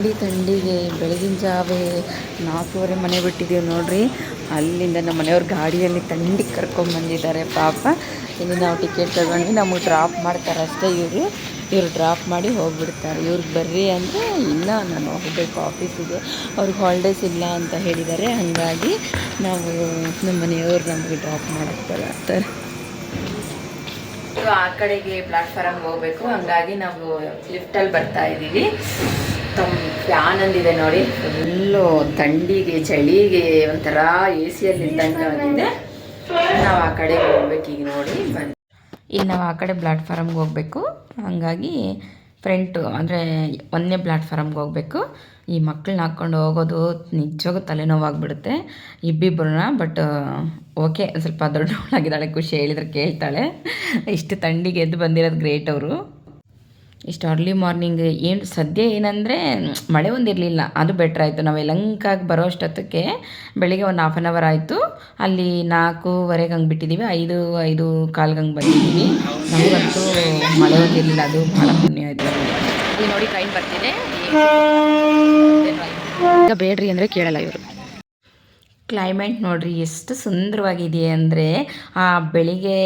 ತಂಡಿಗೆ ಬೆಳಗಿನ ಜಾವೇ ನಾಲ್ಕೂವರೆ ಮನೆ ಬಿಟ್ಟಿದ್ದೀವಿ ನೋಡ್ರಿ. ಅಲ್ಲಿಂದ ನಮ್ಮ ಮನೆಯವ್ರ ಗಾಡಿಯಲ್ಲಿ ತಂಡಿಗೆ ಕರ್ಕೊಂಡು ಬಂದಿದ್ದಾರೆ ಪಾಪ. ಇಲ್ಲಿ ನಾವು ಟಿಕೆಟ್ ತಗೊಂಡು ನಮಗೆ ಡ್ರಾಪ್ ಮಾಡ್ತಾರೆ ಅಷ್ಟೇ ಇವರು. ಇವ್ರು ಡ್ರಾಪ್ ಮಾಡಿ ಹೋಗಿಬಿಡ್ತಾರೆ. ಇವ್ರಿಗೆ ಬರ್ರಿ ಅಂದರೆ ಇಲ್ಲ, ನಾನು ಹೋಗಬೇಕು ಆಫೀಸಿಗೆ ಅವ್ರಿಗೆ ಹಾಲಿಡೇಸ್ ಇಲ್ಲ ಅಂತ ಹೇಳಿದ್ದಾರೆ. ಹಾಗಾಗಿ ನಾವು ನಮ್ಮ ಮನೆಯವ್ರು ನಮಗೆ ಡ್ರಾಪ್ ಮಾಡಕ್ಕೆ ಬರ್ತಾರೆ ಆ ಕಡೆಗೆ ಪ್ಲಾಟ್ಫಾರಮ್ಗೆ ಹೋಗಬೇಕು. ಹಂಗಾಗಿ ನಾವು ಲಿಫ್ಟಲ್ಲಿ ಬರ್ತಾ ಇದ್ದೀವಿ. ತಮ್ಮ ಇದೆ ನೋಡಿ. ಫುಲ್ಲು ಥಂಡಿಗೆ, ಚಳಿಗೆ ಒಂಥರ ಎ ಸಿಯಲ್ಲಿ ಇದ್ದಂಗೆ ನಾವು ಆ ಕಡೆ ಹೋಗ್ಬೇಕು ಈಗ ನೋಡಿ ಬಂದು ಇಲ್ಲಿ ನಾವು ಆ ಕಡೆ ಪ್ಲಾಟ್ಫಾರಮ್ಗೆ ಹೋಗಬೇಕು. ಹಾಗಾಗಿ ಫ್ರಂಟು ಅಂದರೆ ಒಂದನೇ ಪ್ಲಾಟ್ಫಾರಮ್ಗೆ ಹೋಗಬೇಕು. ಈ ಮಕ್ಕಳನ್ನ ಹಾಕ್ಕೊಂಡು ಹೋಗೋದು ನಿಜವಾಗೂ ತಲೆನೋವಾಗ್ಬಿಡುತ್ತೆ. ಇಬ್ಬಿಬ್ಬರನ್ನ ಬಟ್ ಓಕೆ ಸ್ವಲ್ಪ ದೊಡ್ಡವಳಾಗಿದ್ದಾಳೆ ಖುಷಿ ಹೇಳಿದ್ರೆ ಕೇಳ್ತಾಳೆ. ಇಷ್ಟು ಥಂಡಿಗೆ ಎದ್ದು ಬಂದಿರೋದು ಗ್ರೇಟ್ ಅವರು. ಇಷ್ಟು ಅರ್ಲಿ ಮಾರ್ನಿಂಗ್ ಏನು ಸದ್ಯ ಏನಂದರೆ ಮಳೆ ಒಂದಿರಲಿಲ್ಲ ಅದು ಬೆಟ್ರ್ ಆಯಿತು. ನಾವು ಎಲಂಕಾಗಿ ಬರೋ ಅಷ್ಟೊತ್ತಕ್ಕೆ ಬೆಳಿಗ್ಗೆ ಒಂದು ಹಾಫ್ ಆನ್ ಅವರ್ ಆಯಿತು. ಅಲ್ಲಿ ನಾಲ್ಕೂವರೆಗೆ ಹಂಗೆ ಬಿಟ್ಟಿದ್ದೀವಿ ಐದು ಐದು ಕಾಲ್ಗೆ ಹಂಗೆ ಬಂದಿದ್ದೀವಿ ನಮಗಂತೂ ಮಳೆ ಒಂದಿರಲಿಲ್ಲ ಅದು ಭಾಳ ಪುಣ್ಯ ಆಯಿತು. ಇಲ್ಲಿ ನೋಡಿ ಟ್ರೈನ್ ಬರ್ತಿದೆ. ಈಗ ಬೇಡ್ರಿ ಅಂದರೆ ಕೇಳಲ್ಲ ಇವರು. ಕ್ಲೈಮೇಟ್ ನೋಡ್ರಿ ಎಷ್ಟು ಸುಂದರವಾಗಿದೆ ಅಂದರೆ ಆ ಬೆಳಿಗ್ಗೆ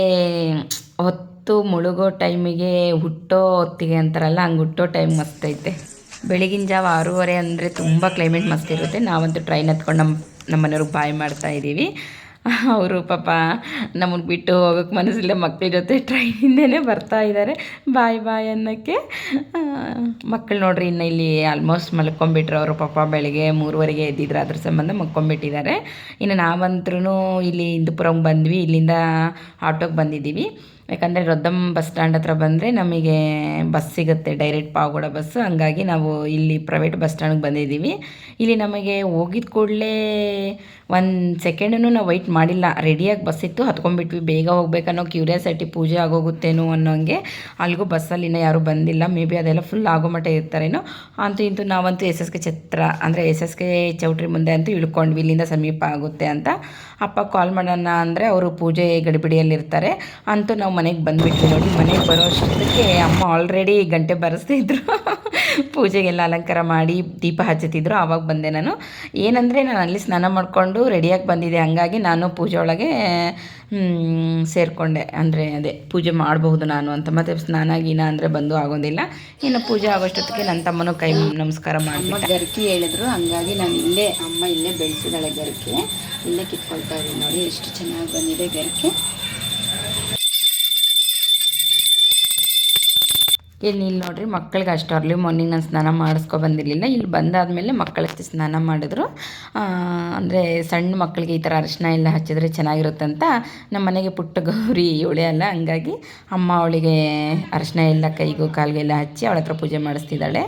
ಹೊತ್ತು ಮುಳುಗೋ ಟೈಮಿಗೆ ಹುಟ್ಟೋ ಹೊತ್ತಿಗೆ ಅಂತಾರಲ್ಲ, ಹಂಗೆ ಹುಟ್ಟೋ ಟೈಮ್ ಮಸ್ತೈತೆ ಬೆಳಗಿನ ಜಾವ ಆರೂವರೆ ಅಂದರೆ ತುಂಬ ಕ್ಲೈಮೇಟ್ ಮಸ್ತ್ ಇರುತ್ತೆ. ನಾವಂತೂ ಟ್ರೈನ್ ಹತ್ಕೊಂಡು ನಮ್ಮ ನಮ್ಮ ಮನೆಯವ್ರಿಗೆ ಬಾಯ್ ಮಾಡ್ತಾ ಇದ್ದೀವಿ ಅವರು ಪಾಪ ನಮಗೆ ಬಿಟ್ಟು ಹೋಗೋಕ್ಕೆ ಮನಸ್ಸಿಲ್ಲ ಮಕ್ಕಳ ಜೊತೆ ಟ್ರೈನಿಂದನೇ ಬರ್ತಾ ಇದ್ದಾರೆ ಬಾಯ್ ಬಾಯ್ ಅನ್ನೋಕ್ಕೆ. ಮಕ್ಕಳು ನೋಡ್ರಿ, ಇನ್ನು ಇಲ್ಲಿ ಆಲ್ಮೋಸ್ಟ್ ಮಲ್ಕೊಂಬಿಟ್ರು. ಅವರು ಪಾಪ ಬೆಳಗ್ಗೆ ಮೂರುವರೆಗೆ ಎದ್ದಿದ್ರು. ಅದ್ರ ಸಂಬಂಧ ಮಲ್ಕೊಂಬಿಟ್ಟಿದ್ದಾರೆ ಇನ್ನು ನಾವಂತ್ರೂ ಇಲ್ಲಿ ಹಿಂದೂಪುರಂಗೆ ಬಂದ್ವಿ. ಇಲ್ಲಿಂದ ಆಟೋಗೆ ಬಂದಿದ್ದೀವಿ. ಯಾಕಂದರೆ ರೊದ್ದಂ ಬಸ್ ಸ್ಟ್ಯಾಂಡ್ ಹತ್ರ ಬಂದರೆ ನಮಗೆ ಬಸ್ ಸಿಗುತ್ತೆ ಡೈರೆಕ್ಟ್ ಪಾವಗಡ ಬಸ್ಸು ಹಂಗಾಗಿ ನಾವು ಇಲ್ಲಿ ಪ್ರೈವೇಟ್ ಬಸ್ ಸ್ಟ್ಯಾಂಡ್ಗೆ ಬಂದಿದ್ದೀವಿ. ಇಲ್ಲಿ ನಮಗೆ ಹೋಗಿದ ಕೂಡಲೇ ಒಂದು ಸೆಕೆಂಡನ್ನು ನಾವು ವೆಯ್ಟ್ ಮಾಡಿಲ್ಲ. ರೆಡಿಯಾಗಿ ಬಸ್ ಇತ್ತು, ಹತ್ಕೊಂಡ್ಬಿಟ್ವಿ. ಬೇಗ ಹೋಗ್ಬೇಕನ್ನೋ ಕ್ಯೂರಿಯಾಸಿಟಿ ಪೂಜೆ ಆಗೋಗುತ್ತೇನೋ ಅನ್ನೋಂಗೆ ಅಲ್ಲಿಗೂ ಬಸ್ಸಲ್ಲಿ ಇನ್ನೂ ಯಾರೂ ಬಂದಿಲ್ಲ. ಮೇ ಬಿ ಅದೆಲ್ಲ ಫುಲ್ ಆಗೋ ಮಟ್ಟ ಇರ್ತಾರೇನೋ ಅಂತೂ ಇಂತೂ ನಾವಂತೂ ಎಸ್ ಎಸ್ ಕೆ ಛತ್ರ, ಅಂದರೆ ಎಸ್ ಎಸ್ ಕೆ ಚೌಟ್ರಿ ಮುಂದೆ ಅಂತೂ ಇಳ್ಕೊಂಡ್ವಿ. ಇಲ್ಲಿಂದ ಸಮೀಪ ಆಗುತ್ತೆ ಅಂತ. ಅಪ್ಪ ಕಾಲ್ ಮಾಡೋಣ ಅಂದರೆ ಅವರು ಪೂಜೆ ಗಡಿಬಿಡಿಯಲ್ಲಿರ್ತಾರೆ. ಅಂತೂ ನಾವು ಮನೆಗೆ ಬಂದುಬಿಟ್ವಿ ನೋಡಿ. ಮನೆಗೆ ಬರೋ ಅಷ್ಟೊತ್ತಿಗೆ ಅಮ್ಮ ಆಲ್ರೆಡಿ ಗಂಟೆ ಬರೆಸ್ತಿದ್ರು. ಪೂಜೆಗೆಲ್ಲ ಅಲಂಕಾರ ಮಾಡಿ ದೀಪ ಹಚ್ಚುತ್ತಿದ್ರು. ಆವಾಗ ಬಂದೆ ನಾನು. ಏನಂದರೆ ನಾನು ಅಲ್ಲಿ ಸ್ನಾನ ಮಾಡಿಕೊಂಡು ರೆಡಿಯಾಗಿ ಬಂದಿದೆ. ಹಂಗಾಗಿ ನಾನು ಪೂಜೆ ಒಳಗೆ ಸೇರಿಕೊಂಡೆ. ಅಂದರೆ ಅದೇ ಪೂಜೆ ಮಾಡಬಹುದು ನಾನು ಅಂತ. ಮತ್ತು ಸ್ನಾನ ಗೀನ ಅಂದರೆ ಬಂದು ಆಗೋದಿಲ್ಲ. ಇನ್ನು ಪೂಜೆ ಆಗೋಷ್ಟೊತ್ತಿಗೆ ನನ್ನ ತಮ್ಮನು ಕೈ ನಮಸ್ಕಾರ ಮಾಡಿ ಗರ್ಕಿ ಹೇಳಿದ್ರು. ಹಂಗಾಗಿ ನಾನು ಇಲ್ಲೇ ಅಮ್ಮ ಇಲ್ಲೇ ಬೆಳೆಸಿದಾಳೆ ಗರ್ಕೆ. ಇಲ್ಲೇ ಕಿತ್ಕೊಳ್ತಾ ಇದ್ದೀನಿ ನೋಡಿ ಎಷ್ಟು ಚೆನ್ನಾಗಿ ಬಂದಿದೆ ಗರ್ಕೆ. ಇಲ್ಲಿ ಇಲ್ಲಿ ನೋಡ್ರಿ, ಮಕ್ಕಳಿಗೆ ಅಷ್ಟು ಅರ್ಲಿ ಮಾರ್ನಿಂಗ್ ನಾನು ಸ್ನಾನ ಮಾಡಿಸ್ಕೊ ಬಂದಿರಲಿಲ್ಲ. ಇಲ್ಲಿ ಬಂದಾದಮೇಲೆ ಮಕ್ಕಳಿಗೆ ಸ್ನಾನ ಮಾಡಿದ್ರು. ಅಂದರೆ ಸಣ್ಣ ಮಕ್ಕಳಿಗೆ ಈ ಥರ ಅರಿಶಿನ ಎಲ್ಲ ಹಚ್ಚಿದ್ರೆ ಚೆನ್ನಾಗಿರುತ್ತಂತ ನಮ್ಮ ಮನೆಗೆ ಪುಟ್ಟ ಗೌರಿ ಇವಳೆ ಅಲ್ಲ, ಹಂಗಾಗಿ ಅಮ್ಮ ಅವಳಿಗೆ ಅರಿಶಿನ ಎಲ್ಲ ಕೈಗೂ ಕಾಲಿಗೆಲ್ಲ ಹಚ್ಚಿ ಅವಳ ಹತ್ರ ಪೂಜೆ ಮಾಡಿಸ್ತಿದ್ದಾಳೆ.